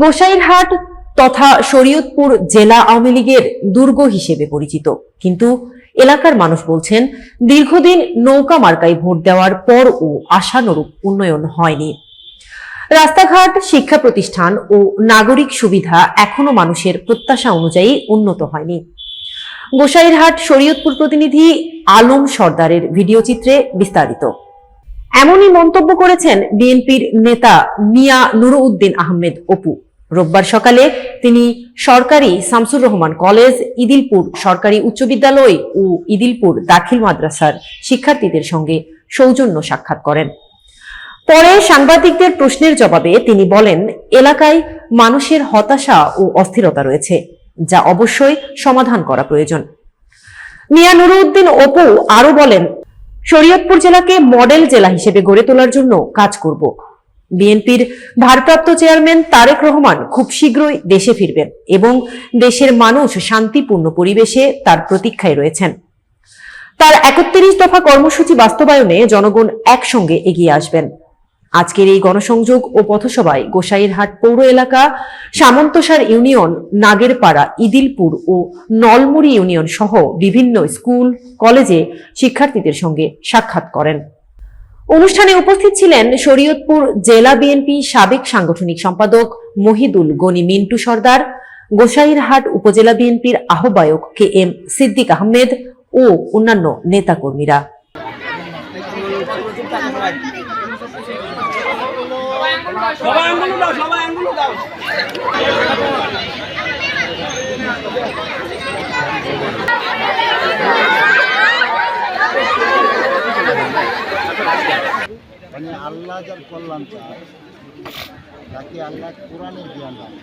গোসাইরহাট তথা শরীয়তপুর জেলা আওয়ামী লীগের দুর্গ হিসেবে পরিচিত। কিন্তু এলাকার মানুষ বলছেন, দীর্ঘদিন নৌকা মার্কায় ভোট দেওয়ার পরও আশানুরূপ উন্নয়ন হয়নি। রাস্তাঘাট, শিক্ষা প্রতিষ্ঠান ও নাগরিক সুবিধা এখনও মানুষের প্রত্যাশা অনুযায়ী উন্নত হয়নি। গোসাইরহাট শরীয়তপুর প্রতিনিধি আলম সর্দারের ভিডিও চিত্রে বিস্তারিত। এমনই মন্তব্য করেছেন বিএনপির নেতা মিয়া নুরুউদ্দিন আহমেদ অপু। রোববার সকালে তিনি সরকারি শামসুর রহমান কলেজ, ইদিলপুর সরকারি উচ্চ বিদ্যালয় ও ইদিলপুর দাখিল মাদ্রাসার শিক্ষার্থীদের সঙ্গে সৌজন্য সাক্ষাৎ করেন। পরে সাংবাদিকদের প্রশ্নের জবাবে তিনি বলেন, এলাকায় মানুষের হতাশা ও অস্থিরতা রয়েছে, যা অবশ্যই সমাধান করা প্রয়োজন। মিয়া নুরুদ্দিন অপু আরও বলেন শরীয়তপুর জেলাকে মডেল জেলা হিসেবে গড়ে তোলার জন্য কাজ করব। বিএনপির ভারপ্রাপ্ত চেয়ারম্যান তারেক রহমান খুব শীঘ্রই দেশে ফিরবেন এবং দেশের মানুষ শান্তিপূর্ণ পরিবেশে তার প্রতীক্ষায় রয়েছেন। তার একত্রিশ দফা কর্মসূচি বাস্তবায়নে জনগণ একসঙ্গে এগিয়ে আসবেন। আজকের এই গণসংযোগ ও পথসভায় গোসাইরহাট পৌর এলাকা, সামন্তসার ইউনিয়ন, নাগেরপাড়া, ইদিলপুর ও নলমুড়ি ইউনিয়ন সহ বিভিন্ন স্কুল, কলেজে শিক্ষার্থীদের সঙ্গে সাক্ষাৎ করেন। অনুষ্ঠানে উপস্থিত ছিলেন শরীয়তপুর জেলা বিএনপি সাবেক সাংগঠনিক সম্পাদক মহিদুল গনি মিন্টু সর্দার, গোসাইরহাট উপজেলা বিএনপির আহ্বায়ক কে এম সিদ্দিক আহমেদ ও অন্যান্য নেতাকর্মীরা। সবাই আঙ্গুল দাও সবাই আঙ্গুল দাও মানে আল্লাহ যার কল্যাণ চায় তাকে আল্লাহ কোরআনের জ্ঞান দেয়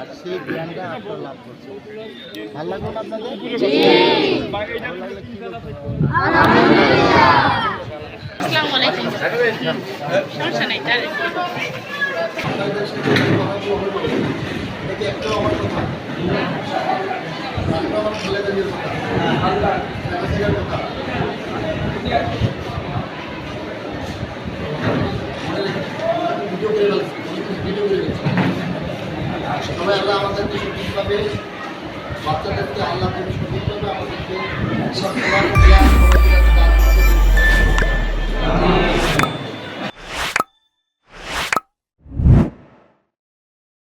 আর সেই জ্ঞানটা আপনারা লাভ করছেন ভালো লাগল আপনাদের? ভালো লাগলে কি করতে হবে? আসসালামু আলাইকুম। সমস্যা নাই তার আল্লাহ আমাদেরকে সঠিকভাবে বাচ্চাদেরকে আল্লাহ সঠিকভাবে আমাদেরকে সব